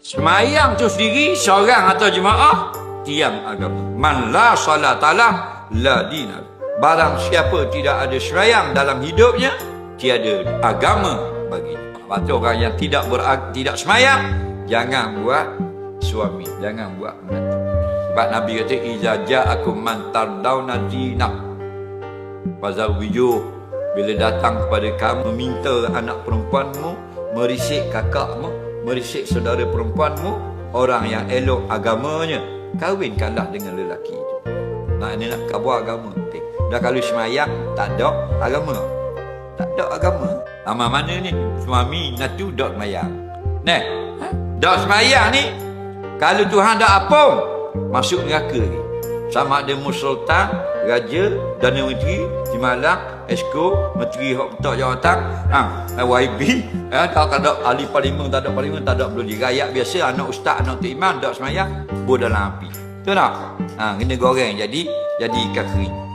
Semayang tu sendiri seorang atau jemaah tiang agama. Man la salatalah la dina. Barang siapa tidak ada semayang dalam hidupnya, tiada agama bagi. Tu orang yang tidak ber, tidak semayang, jangan buat suami, jangan buat menantu. Sebab Nabi kata, Iza ja'akum man tardawna dinah. Pasal wujud, bila datang kepada kamu, meminta anak perempuanmu, merisik kakakmu, merisik saudara perempuanmu, orang yang elok agamanya, kahwinkanlah dengan lelaki itu. Ni nak kabar agama. Okay. Dah kalau semayang, tak ada agama. Tak ada agama. Lama mana ni? Suami natu dok semayang. Nah, ha? dok semayang ni, kalau Tuhan dah apung, masuk neraka ni. Sama ada Musultan, Raja, Dana Menteri, Jimalang, Esko, Menteri Hak Betok Jawatan, ha, YB, ha, tak ada ahli parlimen, tak ada parlimen, tak ada perlu dirayat biasa, anak ustaz, anak tu imam, tak semayang, buat dalam api. Tu tak? Ha, kena goreng jadi, jadi ikan kering.